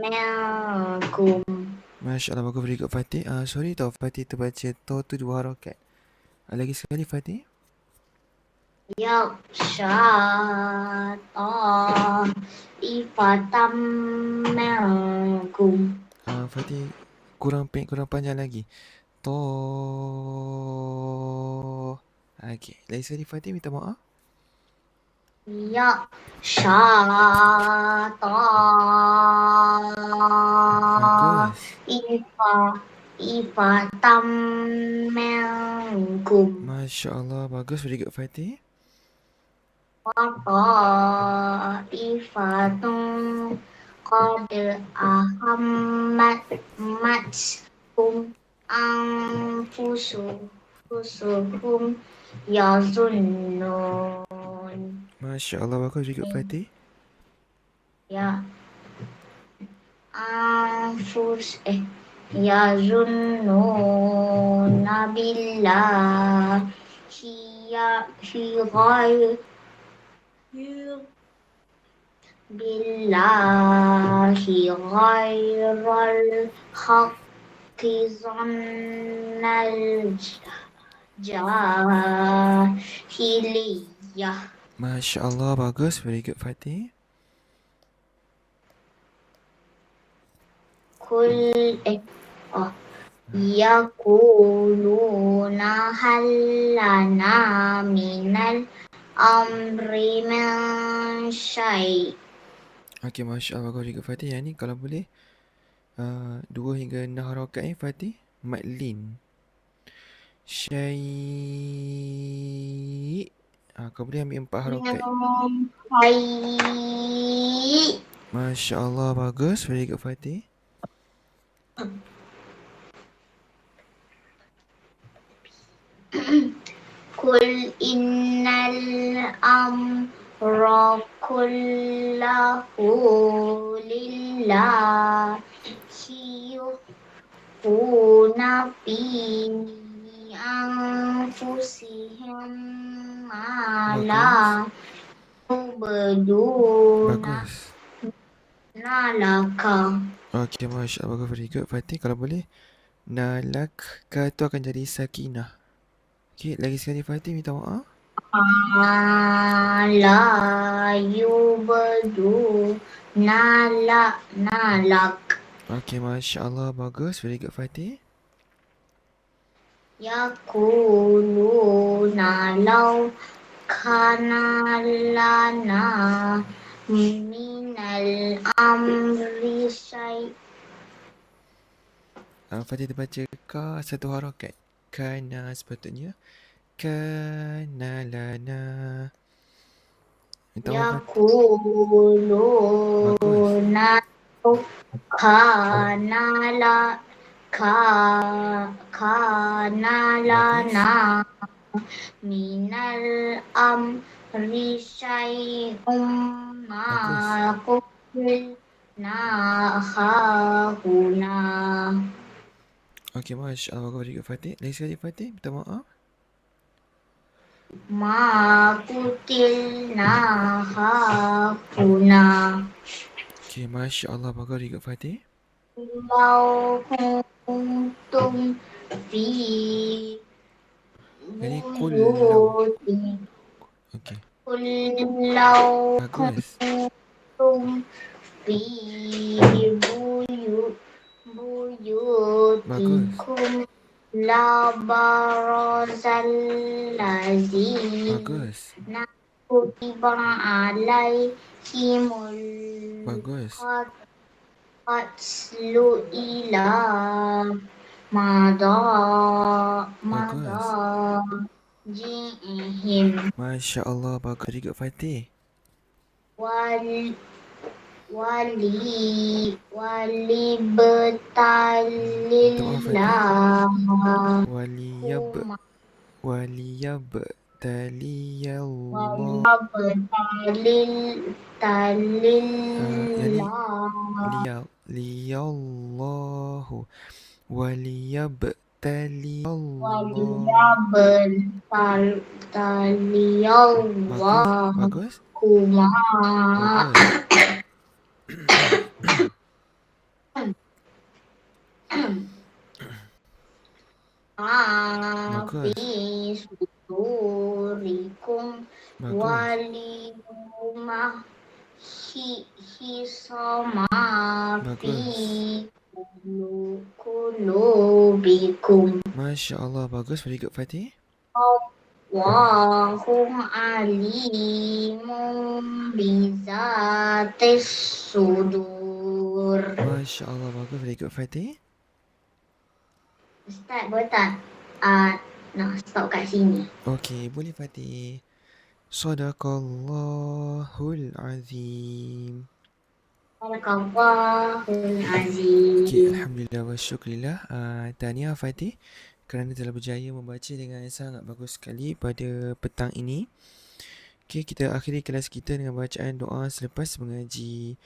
minkum. Masya Allah, bagus good Fatih. Uh, sorry tau Fatih terbaca to tu dua harakat. Uh, lagi sekali Fatih. Yaksha ta'ifatam minkum. Uh, Fatih kurang pen, kurang panjang lagi. To. Okay, lagi sekali Fatih minta maaf. Ya syaitan ifa ifa tamengkum Masya Allah, bagus very good Fatih. Wata ifatun qad ahammat matskum anfusukum yazunnun Masya Allah, bagus very good Fatih. Ya. Anfus eh ya zunnuna billah hiya hi ghayr billahi ghayral haqqi zannal jahiliyah Masya Allah, bagus very good Fatih. kul eh oh yaquluna hal lana minal amri min syai Okey, Masya Allah, bagus very good Fatih. Yang ni kalau boleh uh, dua hingga enam harakat ni Fatih. Matlin. Syai. Ah, kau boleh ambil empat harakat. Hai Masya Allah, bagus. Very good Fatih. kul innal amra kullahu lillahi yufuna fi anfusihim ma la tubduna Bagus. nalaka Okey, Masya Allah, bagus. Very good Fatih. Kalau boleh. Nalak ka tu akan jadi sakinah. Okey, lagi sekali Fatih minta maaf. la yubdu nala nalak Okey, Masya Allah, bagus. Very good Fatih. Yakuluna law kana lana minal amri syai Uh, Fatih terbaca ka satu harakat. Kana sepatutnya. Kana lana. Minta yakuluna law kana la ka kana lana minal amri syai'um ma qulna khahuna Okey, Masya Allah. Very good Fatih. Lagi sekali Fatih, minta maaf. ma kutilna khahuna Okey, Masya Allah, bagus. Very good Fatih. law kuntum fi Jadi, kul Okey, law bagus. kuntum fi buyut buyutikum la barazal ladzi Bagus. Qatlu ila mada mada jihim Masya Allah, bagus. Very good Fatih. wal wali wali betalillah Waliyab. Waliyab. Taliyallah. betalil talillah Liya, liyallahu. Waliyabtaliyallah. waliyabel tal talillah Bagus. Bagus. kuma Bagus. Bagus. Sudurikum Bagus. waliyuma hi hisama fi kulu- kulubikum Masya Allah. Bagus. Very good Fatih. Wahum alimun bizatis sudur Masya Allah. Bagus. Very good Fatih. Ustaz boleh tak uh, nak stop kat sini Okey. Boleh Fatih. Sadaqallahul Azim. Okey. Alhamdulillah wa syukurillah. Uh, Tahniah Fatih. Kerana telah berjaya membaca dengan sangat bagus sekali pada petang ini. Okey, kita akhiri kelas kita dengan bacaan doa selepas mengaji.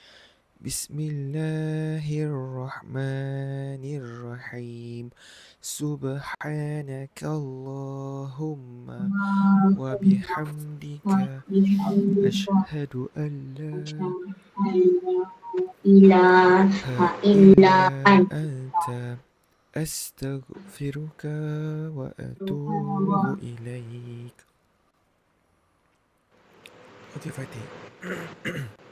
بسم الله الرحمن الرحيم سبحانك اللهم وبحمدك أشهد أن لا إله إلا أنت أستغفرك وأتوب إليك.